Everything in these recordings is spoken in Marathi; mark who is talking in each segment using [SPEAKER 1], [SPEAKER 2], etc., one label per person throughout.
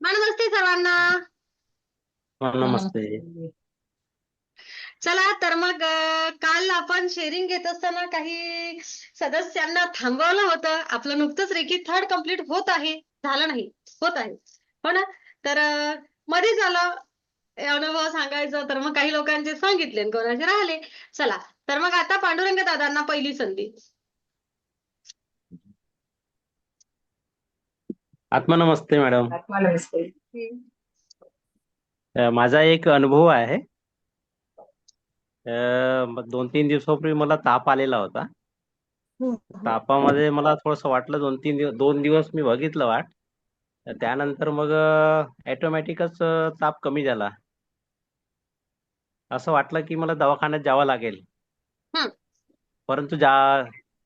[SPEAKER 1] नमस्ते सर्वांना.
[SPEAKER 2] नमस्ते.
[SPEAKER 1] चला तर मग काल आपण शेअरिंग घेत असताना काही सदस्यांना थांबवलं होतं. आपलं नुकतंच रेकी थर्ड कंप्लीट होत आहे. झालं नाही. होत आहे. हो ना तर मध्ये झालं. अनुभव सांगायचं तर मग काही लोकांचे सांगितले कोणाचे राहिले. चला तर मग आता पांडुरंग दादांना पहिली संधी.
[SPEAKER 2] आत्मा नमस्ते मॅडम.
[SPEAKER 3] आत्मा नमस्ते
[SPEAKER 2] अ, माझा एक अनुभव आहे. दोन तीन दिवसापूर्वी मला ताप आलेला होता. तापामध्ये मला थोडंसं वाटलं दोन तीन दिवस दोन दिवस मी बघितलं वाट. तर त्यानंतर मग ऑटोमॅटिकच ताप कमी झाला. असं वाटलं की मला दवाखान्यात जावं लागेल. परंतु जा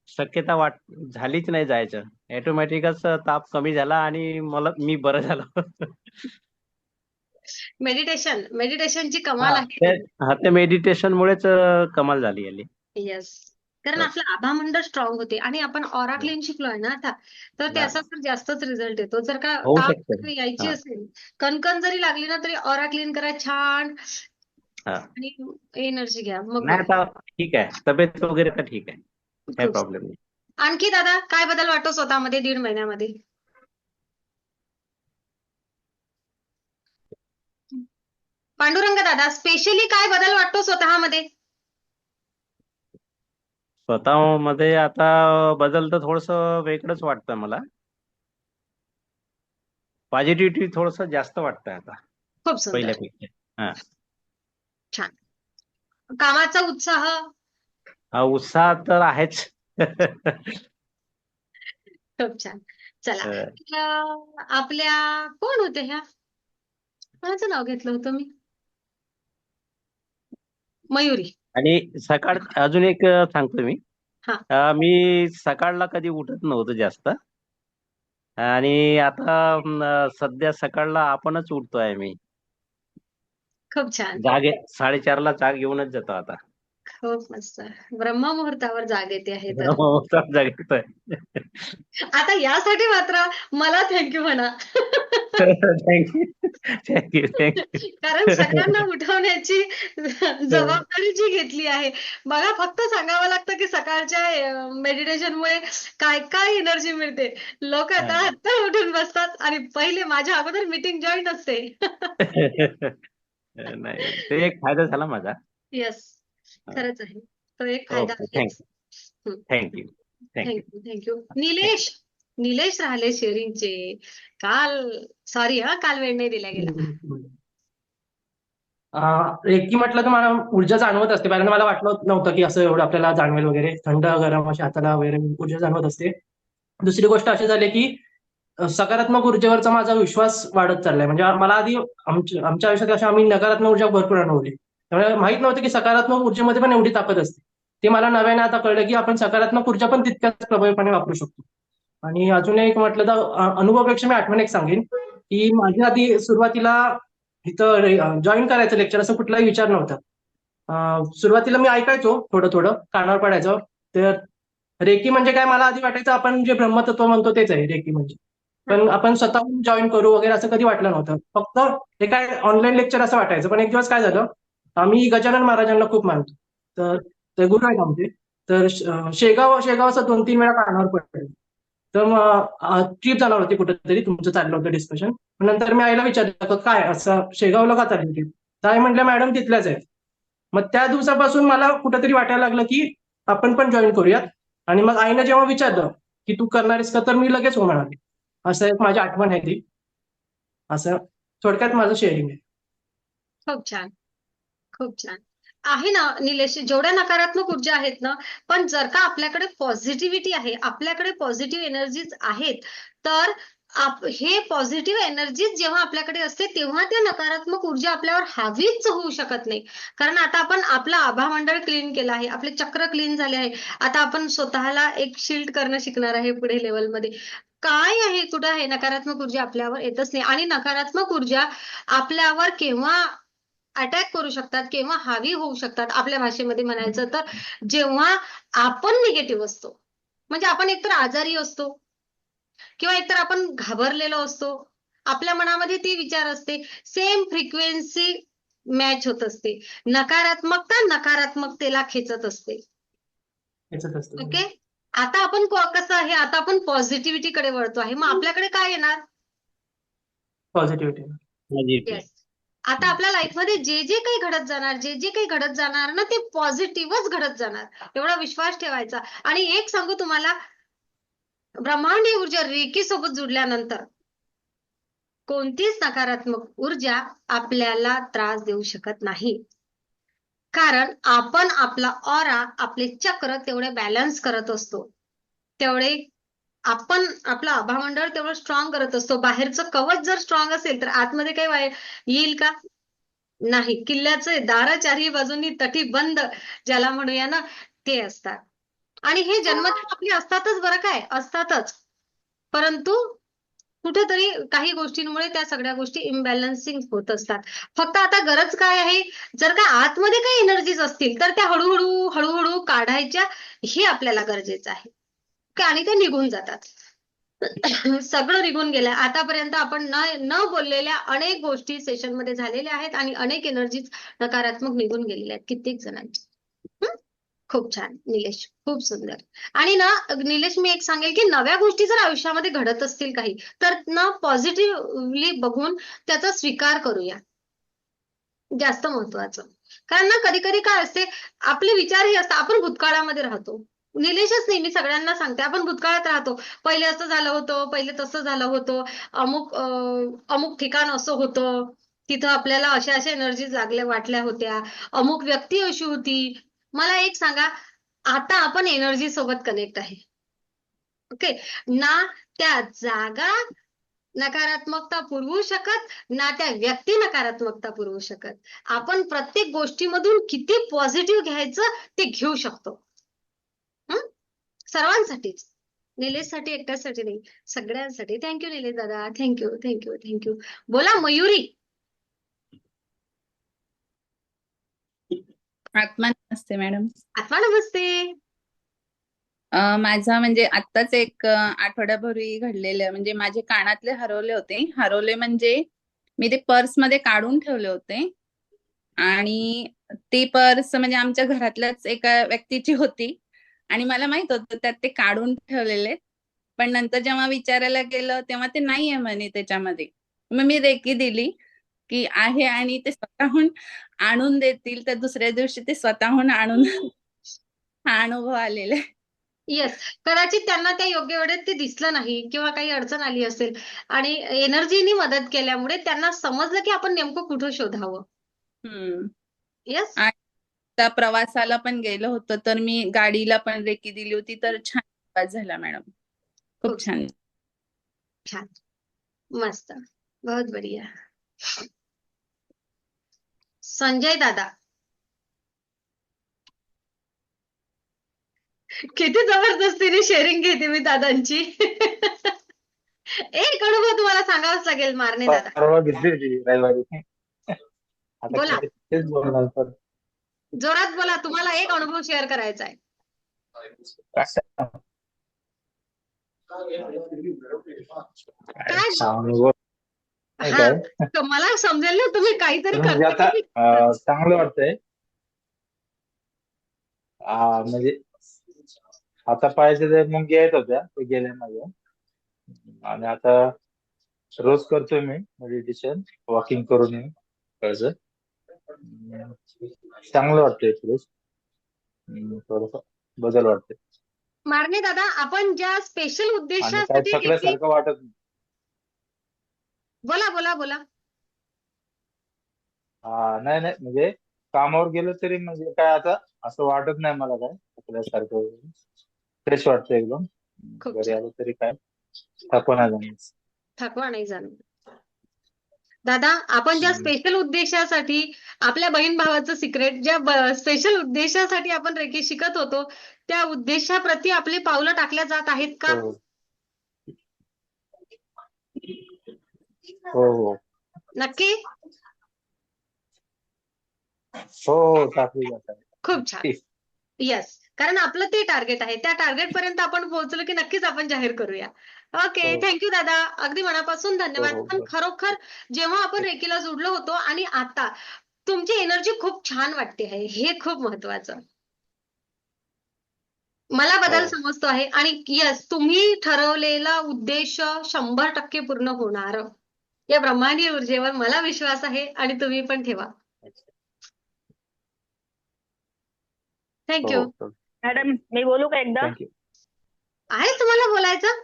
[SPEAKER 2] शक्यता वाट झालीच नाही जायचं. ऑटोमॅटिकच ताप कमी झाला आणि मला मी बरं झालो.
[SPEAKER 1] मेडिटेशन मेडिटेशनची कमाल आहे.
[SPEAKER 2] हा, ते मेडिटेशन मुळेच कमाल झाली याली.
[SPEAKER 1] येस कारण. आपलं आभामंडळ स्ट्रॉंग होते आणि आपण ऑरा क्लीन शिकलोय ना आता तर त्याचा तर जास्तच रिझल्ट येतो. जर का ताप यायची. असेल कणकण जरी लागली ना तरी ऑरा क्लीन करा छान.
[SPEAKER 2] हा.
[SPEAKER 1] आणि एनर्जी घ्या. मग
[SPEAKER 2] नाही आता ठीक आहे. तब्येत वगैरे तर ठीक आहे. काही प्रॉब्लेम नाही.
[SPEAKER 1] आणखी दादा काय बदल वाटतो स्वतःमध्ये दीड महिन्यामध्ये? पांडुरंग दादा स्पेशली काय बदल वाटतो स्वतःमध्ये?
[SPEAKER 2] स्वतःमध्ये आता बदल तर थोडस वेगळंच वाटतं मला. पॉझिटिव्हिटी थोडस जास्त वाटतंय आता
[SPEAKER 1] खूप
[SPEAKER 2] पहिल्यापेक्षा.
[SPEAKER 1] कामाचा उत्साह?
[SPEAKER 2] हा उत्साह तर आहेच.
[SPEAKER 1] खूप छान. चला.
[SPEAKER 2] अ,
[SPEAKER 1] तर आपल्या कोण होत्या ह्या? कोणाचं नाव घेतलं होतं मी? मयुरी.
[SPEAKER 2] आणि सकाळ अजून एक सांगतो मी.
[SPEAKER 1] हा.
[SPEAKER 2] अ, मी सकाळला कधी उठत नव्हतो जास्त. आणि आता सध्या सकाळला आपणच उठतोय मी
[SPEAKER 1] खूप छान.
[SPEAKER 2] जागे साडेचारला जाग घेऊनच जातो आता.
[SPEAKER 1] खूप मस्त. ब्रह्ममुहूर्तावर जाग येते आहे तर.
[SPEAKER 2] जागतोय
[SPEAKER 1] आता यासाठी मात्र मला थँक्यू म्हणा.
[SPEAKER 2] थँक्यू थँक्यू थँक्यू
[SPEAKER 1] कारण सगळ्यांना उठवण्याची जबाबदारी जी घेतली आहे. बघा फक्त सांगावं लागतं की सकाळच्या मेडिटेशनमुळे काय काय एनर्जी मिळते. लोक आता
[SPEAKER 2] हा.
[SPEAKER 1] आत्ता उठून बसतात आणि पहिले माझ्या अगोदर मीटिंग जॉईन असते.
[SPEAKER 2] नाही ते एक फायदा झाला माझा.
[SPEAKER 1] येस
[SPEAKER 2] हा.
[SPEAKER 1] खरंच आहे. तो एक फायदा आहेच
[SPEAKER 2] thank you thank you thank you
[SPEAKER 1] Nilesh. Nilesh राहिले शेअरिंगचे काल सॉरी हा काल वेळ नाही दिला गेला.
[SPEAKER 3] रेकी म्हटलं तर मला ऊर्जा जाणवत असते. पहिल्यांदा मला वाटलं नव्हतं की असं एवढं आपल्याला जाणवेल वगैरे. थंड गरम अशी हाताला वगैरे ऊर्जा जाणवत असते. दुसरी गोष्ट अशी झाली की सकारात्मक ऊर्जेवरचा माझा विश्वास वाढत चाललाय. म्हणजे मला आधी आमच्या आमच्या आयुष्यात अशा आम्ही नकारात्मक ऊर्जा भरपूर अनुभवली. त्यामुळे माहीत नव्हतं की सकारात्मक ऊर्जेमध्ये पण एवढी ताकद असते. ते मला नव्याने आता कळलं की आपण सकारात्मक ऊर्जा पण तितक्याच प्रभावीपणे वापरू शकतो. आणि अजून एक म्हटलं तर अनुभवापेक्षा मी आठवण एक सांगेन की माझ्या आधी सुरुवातीला इथं जॉईन करायचं लेक्चर असं कुठलाही विचार नव्हता. सुरुवातीला मी ऐकायचो थोडं थोडं कानावर पडायचं. तर रेकी म्हणजे काय मला आधी वाटायचं आपण जे ब्रह्मतत्व म्हणतो तेच आहे रेकी म्हणजे. पण आपण स्वतःहून जॉईन करू वगैरे असं कधी वाटलं नव्हतं. फक्त हे काय ऑनलाईन लेक्चर असं वाटायचं. पण एक दिवस काय झालं आम्ही गजानन महाराजांना खूप मानतो. तर ते गुरु आहेत आमचे. तर शेगाव शेगाव असं दोन तीन वेळा कानावर पडलं. तर मग ट्रीप जाणार होती कुठेतरी तुमचं चाललं होतं डिस्कशन नंतर मी आईला विचारलं काय असं शेगावला का चालली ट्रीप तर आई म्हटलं मॅडम तिथल्याच आहेत. मग त्या दिवसापासून मला कुठेतरी वाटायला लागलं की आपण पण जॉईन करूयात. आणि मग आईनं जेव्हा विचारलं की तू करणारीस का? तर मी लगेच हो म्हणाले. असं एक माझी आठवण आहे ती. असं थोडक्यात माझं शेअरिंग आहे.
[SPEAKER 1] खूप छान. खूप छान. आहे ना निलेश जेवढ्या नकारात्मक ऊर्जा आहेत ना पण जर का आपल्याकडे पॉझिटिव्हिटी आहे आपल्याकडे पॉझिटिव्ह एनर्जीज आहेत तर आप हे पॉझिटिव्ह एनर्जीज जेव्हा आपल्याकडे असते तेव्हा त्या नकारात्मक ऊर्जा आपल्यावर हावीच होऊ शकत नाही. कारण आता आपण आपलं आभामंडळ क्लीन केलं आहे आपले चक्र क्लीन झाले आहे. आता आपण स्वतःला एक शिल्ड करणं शिकणार आहे पुढे लेवलमध्ये काय आहे कुठं आहे नकारात्मक ऊर्जा आपल्यावर येतच नाही. आणि नकारात्मक ऊर्जा आपल्यावर केव्हा अटॅक करू शकतात किंवा हावी होऊ शकतात. आपल्या भाषेमध्ये म्हणायचं तर जेव्हा आपण निगेटिव्ह असतो म्हणजे आपण एकतर आजारी असतो किंवा एकतर आपण घाबरलेलो असतो आपल्या मनामध्ये ती विचार असते सेम फ्रिक्वेन्सी मॅच होत असते. नकारात्मकता नकारात्मकतेला खेचत असते. ओके आता आपण को- कसं आहे आता आपण पॉझिटिव्हिटी कडे वळतो आहे. मग आपल्याकडे काय येणार?
[SPEAKER 3] पॉझिटिव्हिटी
[SPEAKER 1] आता आपल्या लाईफमध्ये जे जे काही घडत जाणार जे जे काही घडत जाणार ना ते पॉझिटिव्हच घडत जाणार. एवढा विश्वास ठेवायचा. आणि एक सांगू तुम्हाला ब्रह्मांडीय ऊर्जा रेकी सोबत जुडल्यानंतर कोणतीच नकारात्मक ऊर्जा आपल्याला त्रास देऊ शकत नाही. कारण आपण आपला ऑरा आपले चक्र तेवढे बॅलन्स करत असतो. तेवढे आपण आपलं आभामंडळ तेवढं स्ट्रॉंग करत असतो. बाहेरचं कवच जर स्ट्रॉंग असेल तर आतमध्ये काही वाय- येईल का? नाही. किल्ल्याचे दार चारही बाजूंनी तटी बंद ज्याला म्हणूया ना ते असतात. आणि हे जन्मदिन आपली असतातच बरं काय? असतातच. परंतु कुठेतरी काही गोष्टींमुळे त्या सगळ्या गोष्टी इम्बॅलन्सिंग होत असतात. फक्त आता गरज काय आहे? जर का आतमध्ये काही एनर्जीज असतील तर त्या हळूहळू हळूहळू काढायच्या हे आपल्याला गरजेचं आहे. आणि ते निघून जातात. सगळं निघून गेलंय आतापर्यंत आपण न न बोललेल्या अनेक गोष्टी सेशनमध्ये झालेल्या आहेत आणि अनेक एनर्जी नकारात्मक निघून गेलेल्या आहेत कित्येक जणांची. खूप छान. निलेश खूप सुंदर. आणि ना निलेश मी एक सांगेल की नव्या गोष्टी जर आयुष्यामध्ये घडत असतील काही तर ना पॉझिटिव्हली बघून त्याचा स्वीकार करूया. जास्त महत्वाचं. कारण ना कधी कधी काय असते आपले विचार हे असतात. आपण भूतकाळामध्ये राहतो. निलेशच नेहमी सगळ्यांना सांगते. आपण भूतकाळात राहतो. पहिले असं झालं होतं पहिले तसं झालं होतं. अमुक अमुक ठिकाण असं होतं. तिथं आपल्याला अशा अशा एनर्जी जागल्या वाटल्या होत्या. अमुक व्यक्ती अशी होती. मला एक सांगा आता आपण एनर्जी सोबत कनेक्ट आहे. ओके ना त्या जागा नकारात्मकता पुरवू शकत ना त्या व्यक्ती नकारात्मकता पुरवू शकत. आपण प्रत्येक गोष्टीमधून किती पॉझिटिव्ह घ्यायचं ते घेऊ शकतो. सर्वांसाठीच. निलेशसाठी एकट्यासाठी नाही सगळ्यांसाठी. थँक्यू निलेश दादा. थँक्यू थँक्यू थँक्यू बोला मयुरी.
[SPEAKER 4] आत्मा नमस्ते मॅडम.
[SPEAKER 1] आत्मा नमस्ते.
[SPEAKER 4] माझा म्हणजे आत्ताच एक आठवड्यापूर्वी घडलेलं. म्हणजे माझे कानातले हरवले होते. हरवले म्हणजे मी ते पर्समध्ये काढून ठेवले होते. आणि ती पर्स म्हणजे आमच्या घरातल्याच एका व्यक्तीची होती. आणि मला माहीत होतं त्यात ते काढून ठेवलेले पण नंतर जेव्हा विचारायला गेलं तेव्हा ते नाहीये म्हणे त्याच्यामध्ये. मग मी रेकी दिली की आहे आणि ते स्वतःहून आणून देतील तर दुसऱ्या दिवशी ते स्वतःहून आणून हा अनुभव आलेला आहे.
[SPEAKER 1] येस कदाचित त्यांना त्या योग्य वेळेत ते दिसलं नाही किंवा काही अडचण आली असेल. आणि एनर्जीनी मदत केल्यामुळे त्यांना समजलं की आपण नेमकं कुठं शोधावं. येस
[SPEAKER 4] त्या प्रवासाला पण गेलो होतो तर मी गाडीला पण रेकी दिली होती तर छान प्रवास झाला मॅडम. खूप
[SPEAKER 1] खूप
[SPEAKER 4] छान.
[SPEAKER 1] मस्त. बहुत बढिया. संजय दादा. किती जबरदस्तीने शेअरिंग घेते मी दादांची. एक अनुभव तुम्हाला सांगावाच लागेल मारणे दादा.
[SPEAKER 5] परवा घेतली होती रविवारी. आता
[SPEAKER 1] बोला.
[SPEAKER 5] तेच बोलणार तर
[SPEAKER 1] जोरात बोला तुम्हाला एक अनुभव शेअर करायचा आहे. काय? मला समजेल ना तुम्ही काहीतरी
[SPEAKER 5] म्हणजे चांगलं वाटतंय. म्हणजे आता पाहायचे ते मुंगी येत होत्या ते गेल्या माझ्या आणि आता रोज करतोय मी मेडिटेशन वॉकिंग करून अं, चांगलं वाटतंय रोज थोडस बदल वाटते
[SPEAKER 1] मारणे दादा आपण ज्या स्पेशल उद्देशासाठी
[SPEAKER 5] थकल्यासारखं वाटत नाही.
[SPEAKER 1] बोला बोला बोला.
[SPEAKER 5] हा नाही नाही म्हणजे कामावर गेलो तरी म्हणजे काय आता असं वाटत नाही मला काय थकल्यासारखं फ्रेश वाटतं एकदम.
[SPEAKER 1] खूप
[SPEAKER 5] घरी
[SPEAKER 1] छान.
[SPEAKER 5] आलो तरी काय थकवा नाही जाणवत.
[SPEAKER 1] थकवा नाही जाणवत दादा आपण ज्या. स्पेशल उद्देशासाठी आपल्या बहीण भावाचं सिक्रेट ज्या स्पेशल उद्देशासाठी आपण रेकी शिकत होतो त्या उद्देशाप्रती आपली पावलं टाकल्या जात आहेत का?
[SPEAKER 5] हो. हो हो.
[SPEAKER 1] नक्की?
[SPEAKER 5] हो हो टाकली
[SPEAKER 1] खूप छान. येस कारण आपलं ते टार्गेट आहे. त्या टार्गेट पर्यंत आपण पोहोचलो की नक्कीच आपण जाहीर करूया. ओके
[SPEAKER 5] हो.
[SPEAKER 1] थँक्यू दादा. अगदी मनापासून धन्यवाद.
[SPEAKER 5] हो,
[SPEAKER 1] पण
[SPEAKER 5] हो.
[SPEAKER 1] खरोखर जेव्हा आपण रेकीला जोडलो होतो आणि आता तुमची एनर्जी खूप छान वाटते आहे. हे खूप महत्वाचं. मला बदल
[SPEAKER 5] हो.
[SPEAKER 1] समजतो आहे. आणि यस तुम्ही ठरवलेला उद्देश शंभर टक्के पूर्ण होणार. या ब्रह्मांडीय ऊर्जेवर मला विश्वास आहे आणि तुम्ही पण ठेवा. थँक्यू
[SPEAKER 5] हो
[SPEAKER 6] मॅडम मी बोलू का एकदा?
[SPEAKER 5] थँक्यू
[SPEAKER 1] आहे तुम्हाला बोलायचं?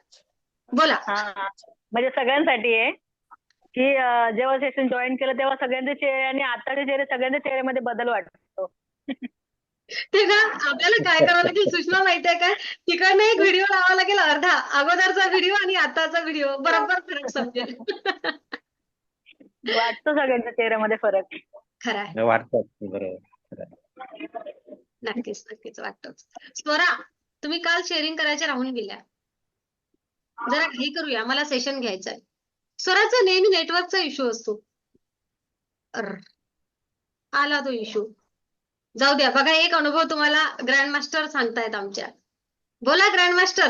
[SPEAKER 1] बोला.
[SPEAKER 6] हा. म्हणजे सगळ्यांसाठी आहे की अं, जेव्हा सेशन जॉईन केलं तेव्हा सगळ्यांचे चेहरे आणि आताचे चेहरे सगळ्यांच्या चेहऱ्यामध्ये बदल वाटतो.
[SPEAKER 1] ते ना आपल्याला काय करावं लागेल? सुषमा माहितीये काय तिकडनं एक व्हिडिओ लावावा लागेल अर्धा. अगोदरचा व्हिडिओ आणि आताचा व्हिडिओ बरोबर फरक समजेल.
[SPEAKER 6] वाटतो सगळ्यांच्या चेहऱ्यामध्ये फरक.
[SPEAKER 1] खरं आहे.
[SPEAKER 2] वाटतात बरोबर.
[SPEAKER 1] नक्कीच नक्कीच वाटतोच. स्वरा तुम्ही काल शेअरिंग करायच्या राहून गेल्या. जरा घाई करूया मला सेशन घ्यायचं आहे. स्वराचा नेहमी नेटवर्कचा इश्यू असतो. आला तो इश्यू जाऊ द्या बघा एक अनुभव तुम्हाला ग्रँड मास्टर सांगतायत आमच्या. बोला ग्रँड मास्टर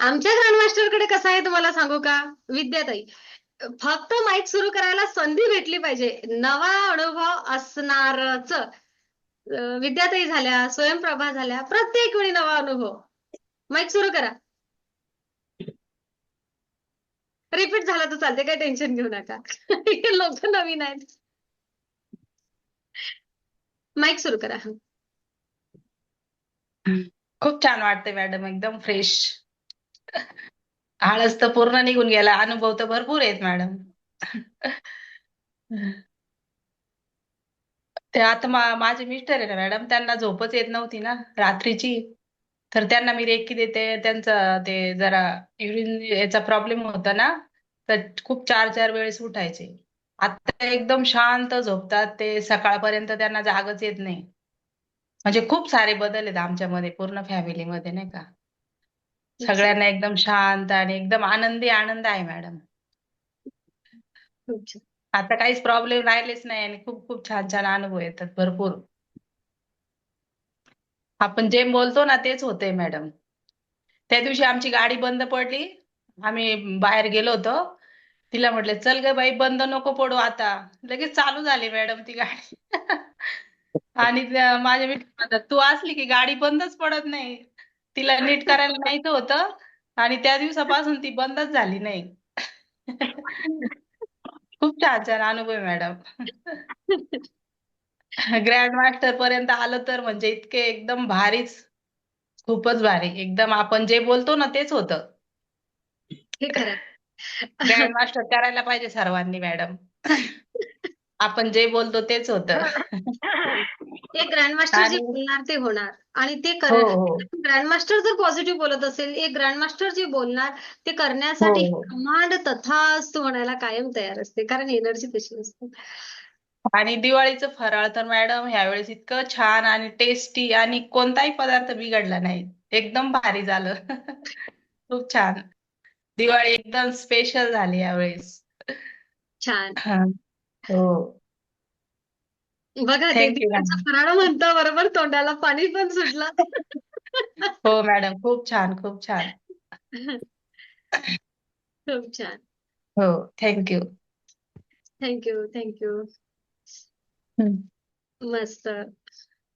[SPEAKER 1] आमच्या ग्रँड मास्टरकडे कसं आहे तुम्हाला सांगू का? विद्याताई फक्त माईक सुरू करायला संधी भेटली पाहिजे. नवा अनुभव असणारच. विद्याताई झाल्या स्वयंप्रभा झाल्या प्रत्येक वेळी नवा अनुभव. माईक सुरू करा. रिपीट झाला तर चालते काही टेन्शन घेऊ नका. लोक नवीन आहेत. माईक सुरू करा.
[SPEAKER 7] खूप छान वाटते मॅडम एकदम फ्रेश आळस तर पूर्ण निघून गेला. अनुभव तर भरपूर आहेत मॅडम ते आता माझे मिस्टर आहे ना मॅडम त्यांना झोपच येत नव्हती ना रात्रीची. तर त्यांना मी रेकी देते. त्यांचं ते जरा युरिन याचा प्रॉब्लेम होता ना तर खूप चार चार वेळेस उठायचे. आता एकदम शांत झोपतात ते. सकाळपर्यंत त्यांना जागच येत नाही. म्हणजे खूप सारे बदल आहेत आमच्यामध्ये पूर्ण फॅमिलीमध्ये नाही का? सगळ्यांना एकदम शांत आणि एकदम आनंदी आनंद आहे मॅडम. आता काहीच प्रॉब्लेम राहिलेच नाही आणि खूप खूप छान छान अनुभव येतात भरपूर. आपण जे बोलतो ना तेच होतंय मॅडम. त्या दिवशी आमची गाडी बंद पडली. आम्ही बाहेर गेलो होतो. तिला म्हटले चल ग बाई बंद नको पडू आता. लगेच चालू झाली मॅडम ती गाडी. आणि त्या- माझे मिस्टर म्हणतात तू असली की गाडी बंदच पडत नाही. तिला नीट करायला माहीत होतं. आणि त्या दिवसापासून ती बंदच झाली नाही. खूप छान छान अनुभव मॅडम. ग्रँड मास्टर पर्यंत आलं तर म्हणजे इतके एकदम भारीच खूपच भारी. एकदम आपण जे बोलतो ना तेच होतं.
[SPEAKER 1] हे
[SPEAKER 7] ग्रँड मास्टर करायला पाहिजे सर्वांनी मॅडम. आपण जे बोलतो तेच होतं.
[SPEAKER 1] एक ग्रँडमास्टर जे
[SPEAKER 7] आणि-
[SPEAKER 1] बोलणार ते होणार. आणि ते
[SPEAKER 7] हो
[SPEAKER 1] कर
[SPEAKER 7] हो
[SPEAKER 1] ग्रँडमास्टर जर पॉझिटिव्ह बोलत असेल एक ग्रँडमास्टर जे बोलणार ते करण्यासाठी
[SPEAKER 7] हो, हो.
[SPEAKER 1] कमांड तथास्तु म्हणायला कायम तयार असते. कारण एनर्जी तशी असते
[SPEAKER 7] आणि दिवाळीचं फराळ तर मॅडम ह्यावेळेस इतकं छान आणि टेस्टी आणि कोणताही पदार्थ बिघडला नाही. एकदम भारी झालं. खूप छान. दिवाळी एकदम स्पेशल झाली यावेळेस.
[SPEAKER 1] छान.
[SPEAKER 7] हा. हो.
[SPEAKER 1] बघा ते
[SPEAKER 7] Thank you,
[SPEAKER 1] दिवाळीचा फराळ म्हणता बरोबर? तोंडाला पाणी पण सुटलं.
[SPEAKER 7] हो मॅडम. खूप छान खूप छान.
[SPEAKER 1] खूप छान.
[SPEAKER 7] हो. थँक्यू
[SPEAKER 1] थँक्यू थँक्यू मस्त.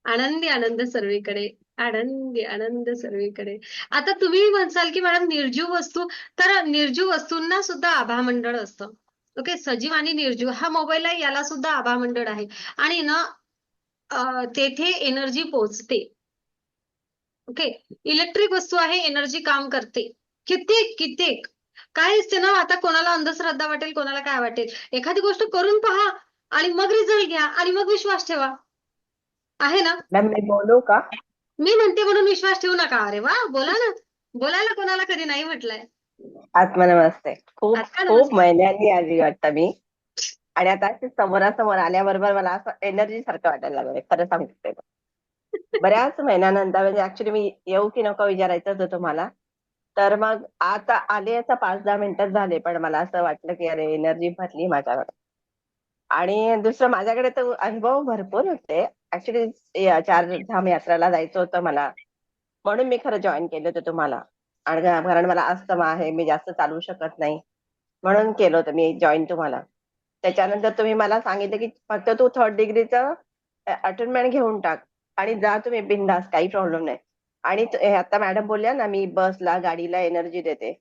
[SPEAKER 1] आनंदी आनंद सर्वीकडे. आनंदी आनंद सर्वीकडे. आता तुम्ही म्हणसाल की मॅडम निर्जीव वस्तू तर निर्जीव वस्तूंना सुद्धा आभामंडळ असतं. ओके सजीव आणि निर्जीव हा मोबाईल आहे याला सुद्धा आभामंडळ आहे. आणि ना तेथे एनर्जी पोहोचते. ओके इलेक्ट्रिक वस्तू आहे एनर्जी काम करते. कित्येक कित्येक. काय असते ना आता कोणाला अंधश्रद्धा वाटेल कोणाला काय वाटेल. एखादी गोष्ट करून पहा आणि मग रिझल्ट घ्या आणि मग विश्वास ठेवा. आहे ना?
[SPEAKER 8] मॅम मी बोलू का?
[SPEAKER 1] मी म्हणते म्हणून विश्वास ठेवू नका. अरे वा बोला ना. बोलायला कोणाला कधी नाही म्हटलंय.
[SPEAKER 8] आत्मा नमस्ते खूप खूप. महिन्यांनी आली वाटतं मी. आणि आता अशी समोरासमोर आल्याबरोबर मला असं एनर्जी सारखं वाटायला लागलंय. खरं सांगते बऱ्याच महिन्यानंतर म्हणजे ऍक्च्युली मी येऊ की नको विचारायचं होतं तुम्हाला तर मग आता आले असं पाच दहा मिनिटं झाले पण मला असं वाटलं की अरे एनर्जी भरली माझ्याकडे आणि दुसरं माझ्याकडे तर अनुभव भरपूर होते. ऍक्च्युली चार धाम यात्राला जायचं होतं मला. म्हणून मी खरं जॉईन केलं होतं तुम्हाला. आणि कारण मला अस्थमा आहे मी जास्त चालवू शकत नाही. म्हणून केलं होतं मी जॉईन तुम्हाला. त्याच्यानंतर तुम्ही मला सांगितलं की फक्त तू थर्ड डिग्रीचं अटेंडमेंट घेऊन टाक. आणि जा तुम्ही बिंदास काही प्रॉब्लेम नाही. आणि आता मॅडम बोलल्या ना मी बसला गाडीला एनर्जी देते.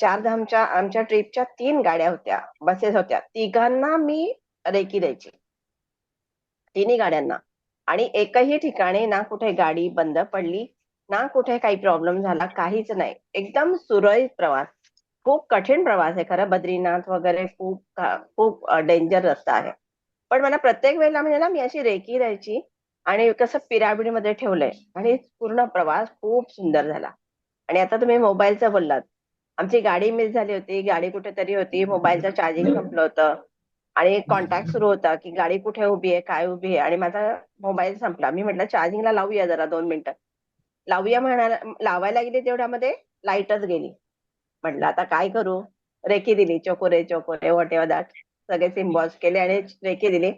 [SPEAKER 8] चार धामच्या आमच्या ट्रिपच्या तीन गाड्या होत्या बसेस होत्या. तिघांना मी रेकी द्यायची. तिन्ही गाड्यांना. आणि एकही ठिकाणी ना कुठे गाडी बंद पडली ना कुठे काही प्रॉब्लेम झाला काहीच नाही. एकदम सुरळीत प्रवास. खूप कठीण प्रवास आहे खरं. बद्रीनाथ वगैरे खूप खूप डेंजर रस्ता आहे. पण मला प्रत्येक वेळेला म्हणजे ना मी अशी रेकी द्यायची आणि कसं पिरामिडमध्ये ठेवलंय. आणि पूर्ण प्रवास खूप सुंदर झाला. आणि आता तुम्ही मोबाईलचा बोललात. आमची गाडी मिस झाली होती गाडी कुठेतरी होती मोबाईलचं चार्जिंग संपलं होतं. आणि कॉन्टॅक्ट सुरू होता की गाडी कुठे उभी आहे काय उभी आहे? आणि माझा मोबाईल संपला. मी म्हटलं चार्जिंगला लावूया जरा दोन मिनिटं. लावूया म्हणाला लावायला गेली तेवढ्यामध्ये लाईटच गेली. म्हटलं आता काय करू? रेकी दिली चोकोरे चोकोरे वॉट एव्हर दॅट सगळे सिम्बॉल्स केले आणि रेकी दिली.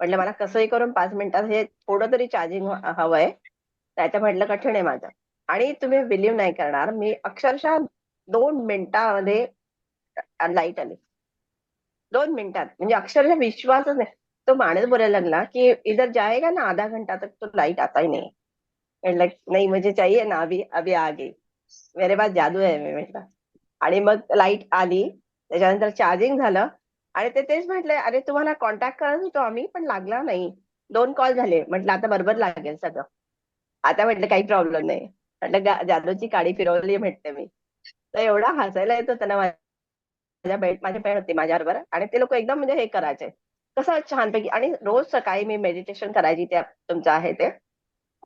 [SPEAKER 8] म्हटलं मला कसंही करून पाच मिनिटात हे थोडं तरी चार्जिंग हवंय. त्याचं म्हटलं कठीण आहे माझं. आणि तुम्ही बिलीव्ह नाही करणार मी अक्षरशः दोन मिनिटामध्ये लाइट आली. दोन मिनिटात. म्हणजे अक्षरशः विश्वासच नाही. तो माणूस बोलायला लागला की इधर जाएगा ना आधा घंटा तक तो लाइट आता ही नाही म्हटलं नाही म्हणजे चाहिए ना अभी अभी आगे. मेरे पास जादू आहे मी म्हटलं आणि मग लाइट आली. त्याच्यानंतर चार्जिंग झालं. आणि ते तेच म्हटले अरे तुम्हाला कॉन्टॅक्ट करत होतो आम्ही पण लागला नाही. दोन कॉल झाले. म्हटलं आता बरोबर लागेल सगळं. आता म्हटलं काही प्रॉब्लेम नाही. म्हटलं जादूची काडी फिरवली म्हटलं मी. तर एवढा हसायला येतो त्यांना माझ्या बेड माझी बेड होती माझ्याबरोबर आणि ते लोक एकदम म्हणजे हे करायचे. कसं छानपैकी आणि रोज सकाळी मी मेडिटेशन करायची त्या तुमचं आहे ते.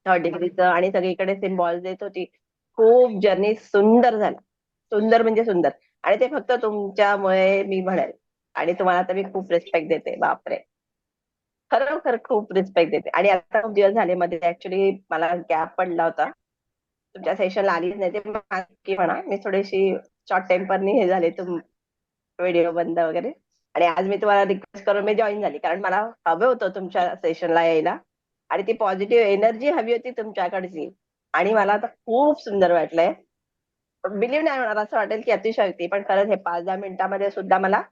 [SPEAKER 8] थर्ड डिग्रीचं आणि सगळीकडे सिम्बॉल देत होती. खूप जर्नी सुंदर झाला. सुंदर म्हणजे सुंदर. आणि ते फक्त तुमच्यामुळे मी म्हणेल. आणि तुम्हाला तर मी खूप रिस्पेक्ट देते. बापरे. खरोखर खूप रिस्पेक्ट देते. आणि आता खूप दिवस झाले मध्ये ऍक्च्युली मला गॅप पडला होता. तुमच्या सेशनला आलीच नाही. ते म्हणा. मी थोडीशी शॉर्ट टेम्परनी हे झाले तुम व्हिडिओ बंद वगैरे. आणि आज मी तुम्हाला रिक्वेस्ट करून मी जॉईन झाली. कारण मला हवं होतं तुमच्या सेशनला यायला. आणि ती पॉझिटिव्ह एनर्जी हवी होती तुमच्याकडची. आणि मला आता खूप सुंदर वाटलंय. बिलीव्ह नाही होणार असं वाटेल की अतिशयोक्ती. पण खरंच हे पाच दहा मिनिटांमध्ये सुद्धा मला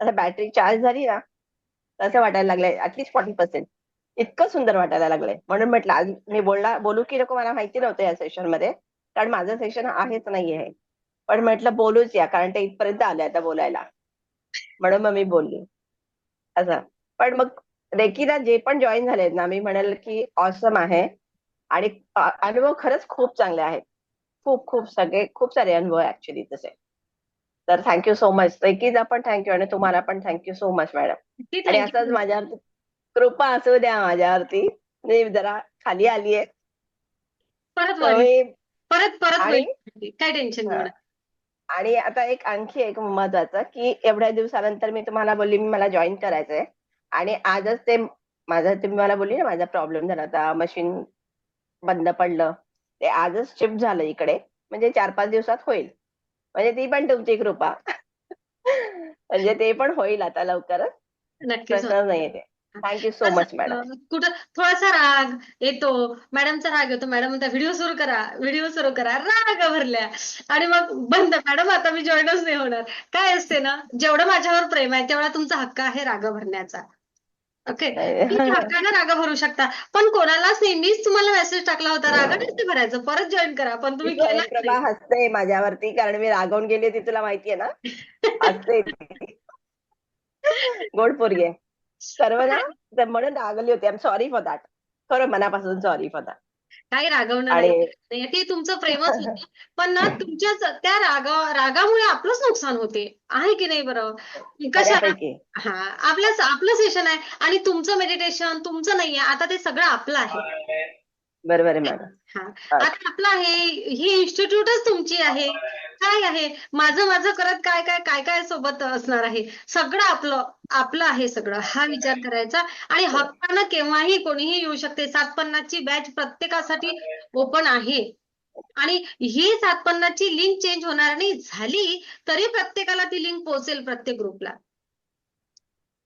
[SPEAKER 8] असं बॅटरी चार्ज झाली ना तसं वाटायला लागलंय ऍटलीस्ट फॉर्टी पर्सेंट इतकं सुंदर वाटायला लागलंय. म्हणून म्हटलं आज मी बोलला बोलू की नको मला माहिती नव्हतं या सेशनमध्ये. कारण माझं सेशन आहेच नाही आहे पण म्हटलं बोलूच या कारण ते इथपर्यंत आले आता बोलायला. म्हणून मग मी बोलली. असं. पण मग रेकीला जे पण जॉईन झालेत ना मी म्हणेल की ऑसम आहे. आणि अनुभव खरंच खूप चांगले आहेत. खूप खूप सगळे खूप सारे अनुभव ऍक्च्युली तसे. तर थँक्यू सो मच रेकीचा पण थँक्यू आणि तुम्हाला पण थँक्यू सो मच मॅडम आणि. असंच माझ्यावरती कृपा असू द्या माझ्यावरती. मी जरा खाली
[SPEAKER 1] परत वर
[SPEAKER 8] मी
[SPEAKER 1] परत परत वर काय टेन्शन.
[SPEAKER 8] आणि आता एक आणखी एक महत्वाचं की एवढ्या दिवसानंतर मी तुम्हाला बोलली मी मला जॉईन करायचंय. आणि आजच ते माझं तुम्ही मला बोलली ना माझा प्रॉब्लेम झाला होता मशीन बंद पडलं. ते आजच शिफ्ट झालं इकडे. म्हणजे चार पाच दिवसात होईल. म्हणजे ती पण तुमची कृपा. म्हणजे ते पण होईल आता लवकरच.
[SPEAKER 1] नक्कीच
[SPEAKER 8] प्रश्न नाहीये ते. थँक्यू सो मच मॅडम
[SPEAKER 1] कुठं थोडासा राग येतो. मॅडमचा राग येतो. मॅडम म्हणता व्हिडिओ सुरू करा. व्हिडिओ सुरू करा. राग भरल्या. आणि मग बंद मॅडम आता मी जॉईनच नाही होणार. काय असते ना जेवढं माझ्यावर प्रेम आहे तेवढा तुमचा हक्क आहे राग भरण्याचा. ओके तुम्ही हक्कानं राग भरू शकता. पण कोणालाच नाही. मीच तुम्हाला मेसेज टाकला होता राग नसते भरायचं. परत जॉईन करा. पण तुम्ही नाही.
[SPEAKER 8] हसते माझ्यावरती कारण मी रागावून गेली ती तुला माहितीये ना? हसते. गोड पोरगी आहे. सर्व ना म्हणून रागवली होती. आय सॉरी फॉर दॅट खरं मनापासून सॉरी फॉर दॅट
[SPEAKER 1] काही रागवणं
[SPEAKER 8] आणि
[SPEAKER 1] नाही ते तुमचं प्रेमच होतं. पण ना तुमच्याच त्या रागा रागामुळे आपलंच नुकसान होते. आहे की नाही बरं? कशा हा आपलंच आपलं सेशन आहे. आणि तुमचं मेडिटेशन तुमचं नाहीये. आता ते सगळं आपलं आहे.
[SPEAKER 8] बरोबर आहे मॅडम.
[SPEAKER 1] हा. आता आपलं आहे ही इन्स्टिट्यूटच तुमची आहे. काय आहे? माझं माझं करत काय काय काय काय सोबत असणार आहे? सगळं आपलं आपलं आहे सगळं. हा विचार करायचा. आणि हक्कानं केव्हाही कोणीही येऊ शकते. सात पन्नासची बॅच प्रत्येकासाठी ओपन आहे. आणि ही सात पन्नासची लिंक चेंज होणार नाही. झाली तरी प्रत्येकाला ती लिंक पोहोचेल प्रत्येक ग्रुपला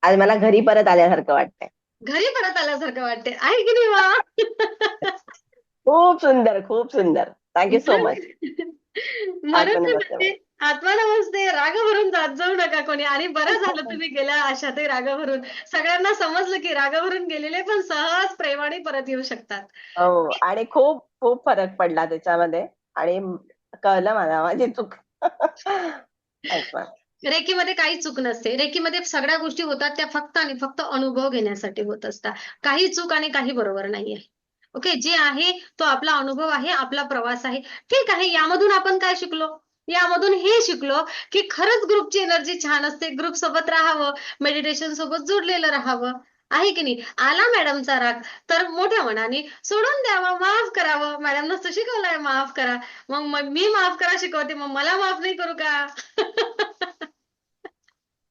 [SPEAKER 8] आज मला घरी परत आल्यासारखं वाटतंय.
[SPEAKER 1] घरी परत आल्यासारखं वाटते आहे की नाही वा
[SPEAKER 8] खूप सुंदर खूप सुंदर. थँक्यू सो मच
[SPEAKER 1] म्हणून. म्हणते आत्मा नमस्ते राग भरून जात जाऊ नका कोणी. आणि बरं झालं तुम्ही गेल्या आशातही राग भरून सगळ्यांना समजलं की राग भरून गेलेले पण सहज प्रेमाने परत येऊ शकतात.
[SPEAKER 8] हो आणि खूप खूप फरक पडला त्याच्यामध्ये. आणि कळलं मला माझी चूक.
[SPEAKER 1] रेकीमध्ये काही चूक नसते. रेकीमध्ये सगळ्या गोष्टी होतात त्या फक्त आणि फक्त अनुभव घेण्यासाठी होत असतात. काही चूक आणि काही बरोबर नाही आहे ओके जे आहे तो आपला अनुभव आहे आपला प्रवास आहे. ठीक आहे यामधून आपण काय शिकलो? यामधून हे शिकलो की खरंच ग्रुपची एनर्जी छान असते. ग्रुप सोबत राहावं मेडिटेशन सोबत जोडलेलं राहावं. आहे की नाही? आला मॅडमचा राग तर मोठ्या मनाने सोडून द्यावं माफ करावं. मॅडमनं तर शिकवलंय माफ करा. मग मी माफ करा शिकवते मग मला माफ नाही करू का?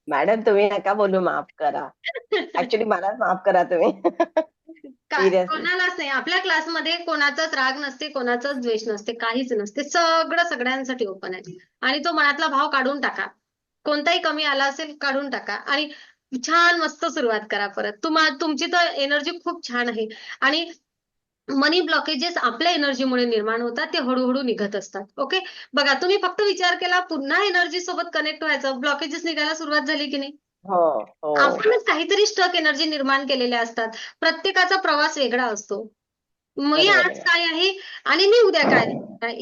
[SPEAKER 8] मॅडम तुम्ही नका बोलू माफ करा. ऍक्च्युली मलाच माफ करा तुम्ही.
[SPEAKER 1] कोणालाच नाही. आपल्या क्लासमध्ये कोणाचाच राग नसते कोणाचाच द्वेष नसते काहीच नसते. सगळं सगळ्यांसाठी ओपन आहे. आणि तो मनातला भाव काढून टाका. कोणताही कमी आला असेल काढून टाका. आणि छान मस्त सुरुवात करा परत. तुम्हा तुमची तर एनर्जी खूप छान आहे. आणि मनी ब्लॉकेजेस आपल्या एनर्जीमुळे निर्माण होतात ते हळूहळू निघत असतात. ओके बघा तुम्ही फक्त विचार केला पुन्हा एनर्जी सोबत कनेक्ट व्हायचं. ब्लॉकेजेस निघायला सुरुवात झाली की नाही?
[SPEAKER 8] हो हो.
[SPEAKER 1] आपणच काहीतरी स्टक एनर्जी निर्माण केलेल्या असतात. प्रत्येकाचा प्रवास वेगळा असतो. मी
[SPEAKER 8] बरोबर
[SPEAKER 1] आज
[SPEAKER 8] आहे.
[SPEAKER 1] काय आहे आणि मी उद्या काय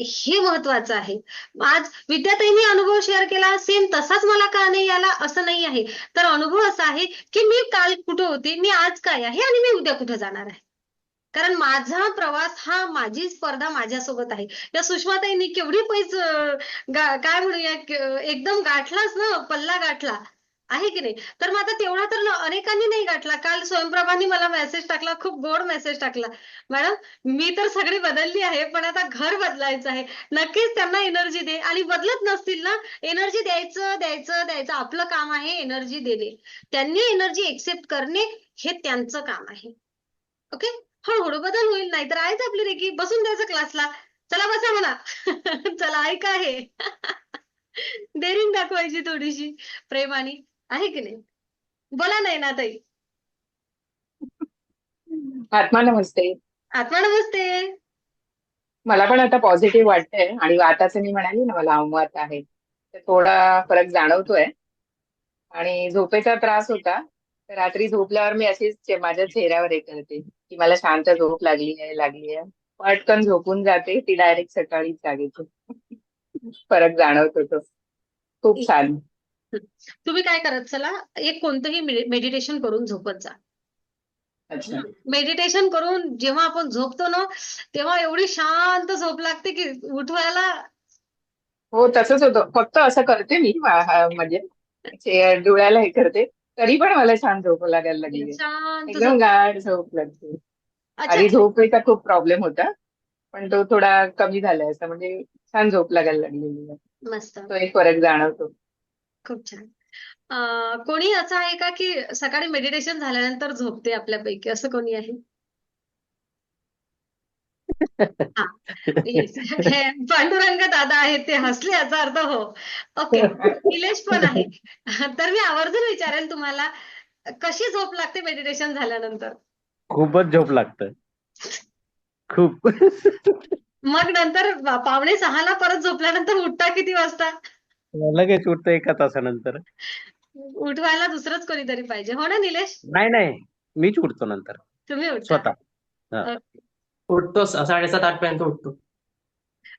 [SPEAKER 1] हे महत्वाचं आहे. आज विद्याताईंनी अनुभव शेअर केला सेम तसाच मला का नाही आला असं नाही आहे. तर अनुभव असा आहे की मी काल कुठे होते मी आज काय आहे आणि मी उद्या कुठे जाणार आहे. कारण माझा प्रवास हा माझी स्पर्धा माझ्यासोबत आहे. या सुषमाताईंनी केवढी अं, गा- काय म्हणूया क- एकदम गाठलाच ना पल्ला गाठला. आहे की नाही? तर मग आता तेवढा तर अनेकांनी नाही गाठला. काल स्वयंप्रभानी मला मेसेज टाकला खूप गोड मेसेज टाकला. मॅडम मी तर सगळी बदलली आहे पण आता घर बदलायचं आहे. नक्कीच त्यांना एनर्जी दे. आणि बदलत नसतील ना एनर्जी द्यायचं द्यायचं द्यायचं. आपलं काम आहे एनर्जी देणे. त्यांनी एनर्जी एक्सेप्ट करणे हे त्यांचं काम आहे. ओके हळूहळू बदल होईल नाहीतर आहेच आपली रेकी बसून द्यायचं क्लासला चला बसा म्हणा. चला ऐका आहे डेअरिंग दाखवायची थोडीशी प्रेमाने. आहे की नाही? बोला नाही ना ताई
[SPEAKER 9] आत्मा नमस्ते.
[SPEAKER 1] आत्मा नमस्ते.
[SPEAKER 9] मला पण आता पॉझिटिव्ह वाटतंय आणि वाताचं मी म्हणाली ना मला अवमत आहे. तर थोडा फरक जाणवतोय. आणि झोपेचा त्रास होता. तर रात्री झोपल्यावर मी अशीच माझ्या चेहऱ्यावर हे करते की मला शांत झोप लागली आहे लागली आहे. पटकन झोपून जाते ती डायरेक्ट सकाळी जाग येते फरक जाणवत होतो खूप छान.
[SPEAKER 1] तुम्ही काय करत चला एक कोणतंही मेडिटेशन करून झोपत जा.
[SPEAKER 9] अच्छा.
[SPEAKER 1] मेडिटेशन करून जेव्हा आपण झोपतो ना तेव्हा एवढी शांत झोप लागते की उठवायला
[SPEAKER 9] हो तसंच होतं. फक्त असं करते मी म्हणजे डोळ्याला हे करते. तरी पण मला छान झोप लागायला लागली.
[SPEAKER 1] शांत
[SPEAKER 9] एकदम
[SPEAKER 1] झोप.
[SPEAKER 9] गाढ झोप लागते. आधी झोपेचा खूप प्रॉब्लेम होता पण तो थोडा कमी झालाय असं म्हणजे छान झोप लागायला लागलेली तो एक फरक जाणवतो.
[SPEAKER 1] खूप छान. कोणी असं आहे का की सकाळी मेडिटेशन झाल्यानंतर झोपते आपल्यापैकी? असं कोणी आहे? पांडुरंग दादा आहेत ते हसले याचा अर्थ हो. ओके. निलेश पण आहे. तर मी आवर्जून विचारेल तुम्हाला कशी झोप लागते मेडिटेशन झाल्यानंतर?
[SPEAKER 2] खूपच झोप लागतं. खूप.
[SPEAKER 1] मग नंतर पावणे सहाला परत झोपल्यानंतर उठता किती वाजता?
[SPEAKER 2] लगेच उठतं एका तासानंतर.
[SPEAKER 1] उठवायला दुसरंच कोणीतरी पाहिजे. हो ना निलेश?
[SPEAKER 2] नाही नाही. मीच उठतो नंतर.
[SPEAKER 1] तुम्ही उठता
[SPEAKER 2] स्वतः.
[SPEAKER 3] उठतो साडेसात आठ पर्यंत उठतो.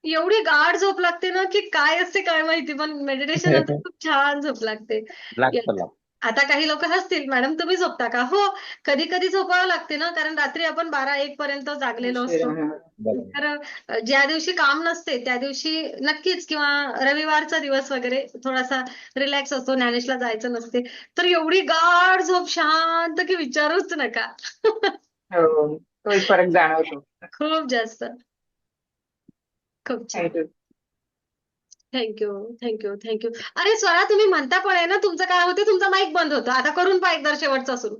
[SPEAKER 1] एवढी गाढ झोप लागते ना की काय असते काय माहिती पण मेडिटेशन नंतर खूप छान झोप लागते.
[SPEAKER 2] लागतं लागतं.
[SPEAKER 1] आता काही लोक हसतील मॅडम तुम्ही झोपता का? हो कधी कधी झोपावं लागते ना कारण रात्री आपण बारा एक पर्यंत जागलेलो असतो. तर ज्या दिवशी काम नसते त्या दिवशी नक्कीच किंवा रविवारचा दिवस वगैरे थोडासा रिलॅक्स असतो ज्ञानेशला जायचं नसते तर एवढी गाढ झोप शांत की विचारूच नका.
[SPEAKER 9] हो फरक जाणवतो.
[SPEAKER 1] खूप जास्त. खूप छान.
[SPEAKER 9] थँक्यू
[SPEAKER 1] थँक्यू थँक्यू थँक्यू अरे स्वरा तुम्ही म्हणता पण आहे ना तुमचं काय होते तुमचा माईक बंद होतं. आता करून पहा एकदा शेवटचा सुरू.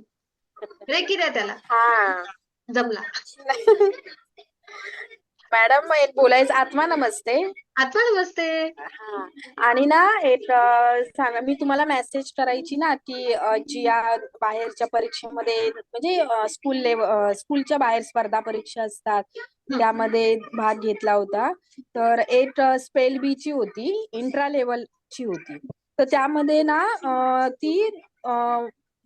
[SPEAKER 1] रेकी द्या त्याला.
[SPEAKER 10] हा.
[SPEAKER 1] जमला.
[SPEAKER 10] मॅडम एक बोलायचं आत्मा नमस्ते.
[SPEAKER 1] आत्मा नमस्ते
[SPEAKER 10] हा. आणि ना एक अ, सांगा मी तुम्हाला मेसेज करायची ना की अ, जिया बाहेरच्या परीक्षेमध्ये म्हणजे अ, स्कूल लेव स्कूलच्या बाहेर स्पर्धा परीक्षा असतात. त्यामध्ये भाग घेतला होता. तर एक स्पेल बी ची होती इंट्रा लेवलची होती. तर त्यामध्ये ना अ, ती अ,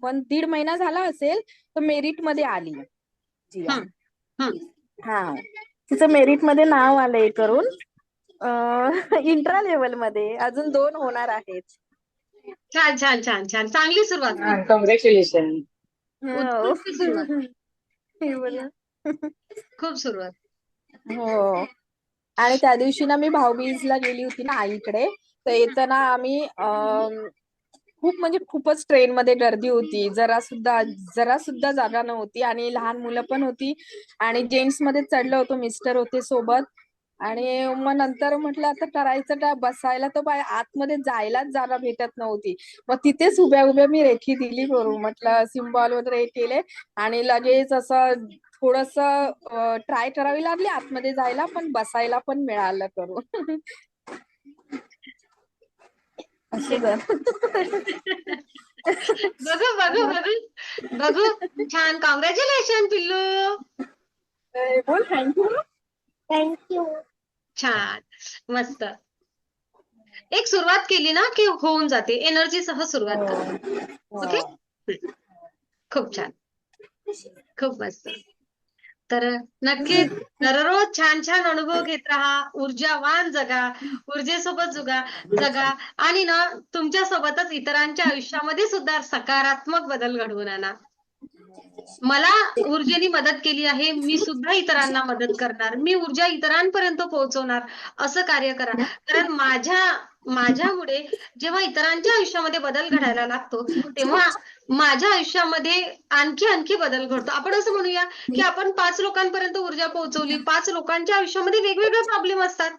[SPEAKER 10] वन दीड महिना झाला असेल तर मेरिटमध्ये आली जिया.
[SPEAKER 1] हं, हं.
[SPEAKER 10] हा. तिचं मेरिटमध्ये नाव आलंय करून. इंट्रा लेवल मध्ये अजून दोन होणार आहेत.
[SPEAKER 1] छान छान छान छान. चांगली सुरुवात.
[SPEAKER 9] कॉंग्रॅच्युलेशन
[SPEAKER 10] हो.
[SPEAKER 1] उत्कृष्ट सुरुवात.
[SPEAKER 10] हे बरं.
[SPEAKER 1] खूप सुरुवात.
[SPEAKER 10] हो. आणि त्या दिवशी ना मी भाऊबीजला गेली होती ना आईकडे. तर येताना आम्ही अम, खूप म्हणजे खूपच ट्रेन मध्ये गर्दी होती. जरा सुद्धा जरा सुद्धा जागा नव्हती. आणि लहान मुलं पण होती. आणि जेंट्समध्ये चढलो होतो मिस्टर होते सोबत. आणि मग नंतर म्हटलं आता करायचं काय बसायला तर बाय आतमध्ये जायलाच जागा भेटत नव्हती. मग तिथेच उभ्या उभ्या मी रेखी दिली करू म्हटलं सिम्बॉल वगैरे हे केले आणि लगेच असं थोडस ट्राय करावी लागली आतमध्ये जायला पण बसायला पण मिळालं करून. असं झालं.
[SPEAKER 1] बघू बघू बघू. बघू. छान. कॉंग्रॅच्युलेशन पिल्लू.
[SPEAKER 10] बोल. थँक्यू थँक्यू
[SPEAKER 1] छान. मस्त. एक सुरुवात केली ना की होऊन जाते. एनर्जी सह सुरुवात करा. ओके खूप छान. खूप मस्त. तर नक्कीच दररोज छान छान अनुभव घेत राहा. ऊर्जावान जगा. ऊर्जेसोबत जुगा जगा. आणि ना तुमच्या सोबतच इतरांच्या आयुष्यामध्ये सुद्धा सकारात्मक बदल घडवून आणा. मला ऊर्जेने मदत केली आहे मी सुद्धा इतरांना मदत करणार मी ऊर्जा इतरांपर्यंत पोहोचवणार असं कार्य करा. कारण माझ्या माझ्यामुळे जेव्हा इतरांच्या आयुष्यामध्ये बदल घडायला लागतो तेव्हा माझ्या आयुष्यामध्ये आणखी आणखी बदल घडतो. आपण असं म्हणूया की आपण पाच लोकांपर्यंत ऊर्जा पोहोचवली पाच लोकांच्या आयुष्यामध्ये वेगवेगळे प्रॉब्लेम असतात.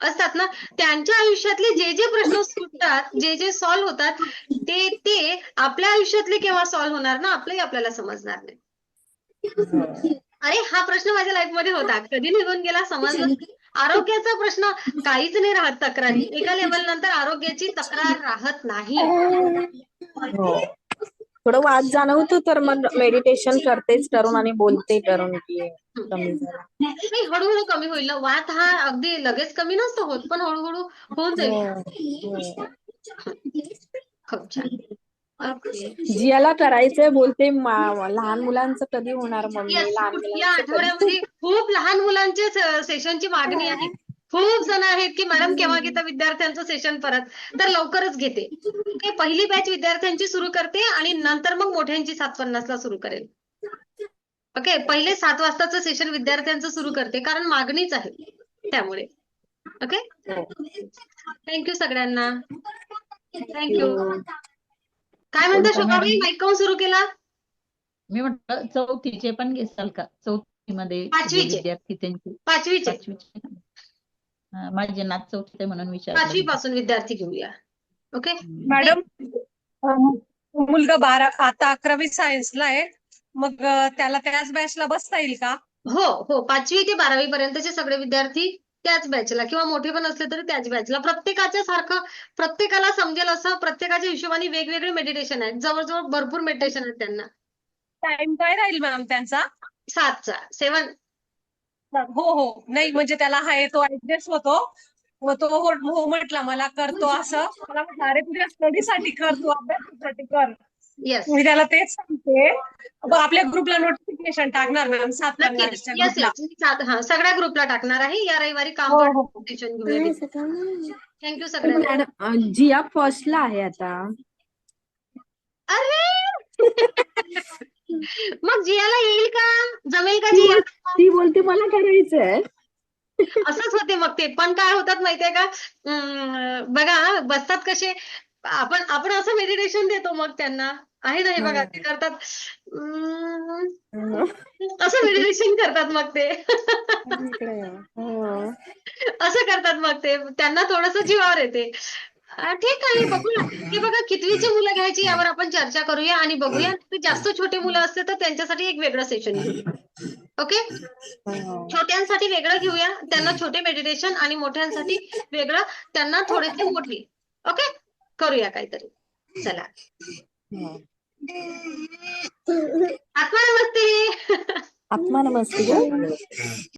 [SPEAKER 1] असतात ना? त्यांच्या आयुष्यातले जे जे प्रश्न सुटतात जे जे सॉल्व्ह होतात ते ते आपल्या आयुष्यातले केव्हा सॉल्व्ह होणार ना आपलंही आपल्याला समजणार नाही. अरे हा प्रश्न माझ्या लाईफमध्ये होता. कधी निघून गेला समजलं आरोग्याचा प्रश्न काहीच नाही राहत तक्रारी. एका लेवल नंतर आरोग्याची तक्रार राहत नाही.
[SPEAKER 10] हो. थोडं वाद जाणवतो तर मग मेडिटेशन करतेच करून आणि बोलते करून की कमी झाला.
[SPEAKER 1] नाही हळूहळू कमी होईल. वात हा अगदी लगेच कमी नसतो होत पण हळूहळू होऊन जाईल.
[SPEAKER 10] जियाला करायचंय बोलते लहान मुलांचं कधी होणार मम्मी?
[SPEAKER 1] Yes,
[SPEAKER 10] लहान कधी?
[SPEAKER 1] आठवड्यामध्ये खूप लहान मुलांचे स- सेशनची मागणी आहे. खूप जण आहेत की मॅडम केव्हा घेता विद्यार्थ्यांचं सेशन परत? तर लवकरच घेते. ओके पहिली बॅच विद्यार्थ्यांची सुरू करते आणि नंतर मग मोठ्यांची सात पन्नासला सुरू करेल. ओके पहिले सात वाजताचं सेशन विद्यार्थ्यांचं सुरू करते कारण मागणीच आहे त्यामुळे. ओके थँक्यू सगळ्यांना. थँक्यू काय म्हणता शोभाबाई माईक काऊन सुरू केला?
[SPEAKER 11] मी म्हटलं चौथीचे पण घेसाल का? चौथीमध्ये
[SPEAKER 1] पाचवीचे.
[SPEAKER 11] विद्यार्थी त्यांचे.
[SPEAKER 1] पाचवीचे.
[SPEAKER 11] माझे नात चौथीत आहे म्हणून
[SPEAKER 1] पाचवी
[SPEAKER 11] विचारलं.
[SPEAKER 1] पासून विद्यार्थी घेऊया. ओके
[SPEAKER 12] मॅडम अं, मुलगा बारा आता अकरावी सायन्सला आहे. मग अं, त्याला त्याच बॅचला बसता येईल का?
[SPEAKER 1] हो हो. पाचवी ते बारावी पर्यंतचे सगळे विद्यार्थी त्याच बॅचला किंवा मोठे पण असले तरी त्याच बॅचला प्रत्येकाच्या सारखं प्रत्येकाला समजेल असं प्रत्येकाच्या हिशोबाने वेगवेगळे मेडिटेशन आहेत. जवळजवळ भरपूर मेडिटेशन आहेत त्यांना.
[SPEAKER 12] टाइम काय राहील मॅम त्यांचा?
[SPEAKER 1] सातचा. सेवन
[SPEAKER 12] हो हो नाही म्हणजे त्याला आहे तो ऍडजस्ट होतो. मग तो हो हो म्हटला मला करतो असं. मला म्हटलं अरे तुझ्या स्टडीसाठी कर तू अभ्यासासाठी कर.
[SPEAKER 1] येस
[SPEAKER 12] मी त्याला तेच सांगते. आपल्या ग्रुपला नोटिफिकेशन टाकणार मॅम सात
[SPEAKER 1] हा सगळ्या ग्रुपला टाकणार आहे. या रविवारी काम
[SPEAKER 12] हो, हो.
[SPEAKER 1] थँक्यू
[SPEAKER 10] अं, जिया फर्स्टला आहे आता.
[SPEAKER 1] अरे! मग जियाला येईल का? जमेल का जिया
[SPEAKER 10] ती बोलते मला करायचंय
[SPEAKER 1] असंच होते मग ते. पण काय होतात माहितीये का? बघा बसतात कसे? आपण आपण असं मेडिटेशन देतो मग त्यांना. आहे ना हे बघा ते करतात. असं मेडिटेशन करतात मग ते.
[SPEAKER 10] हो.
[SPEAKER 1] असं करतात मग ते. त्यांना थोडस जीवावर येते. अ, ठीक आहे बघूया. हे बघा कितवीची मुलं घ्यायची यावर आपण चर्चा करूया आणि बघूया. ते जास्त छोटे मुलं असते तर त्यांच्यासाठी एक वेगळं सेशन घेऊया ओके? छोट्यांसाठी वेगळं घेऊया त्यांना छोटे मेडिटेशन आणि मोठ्यांसाठी वेगळं त्यांना थोडेसे मोठे. ओके? करूया काहीतरी. चला. आत्मा नमस्ते.
[SPEAKER 10] आत्मा नमस्ते.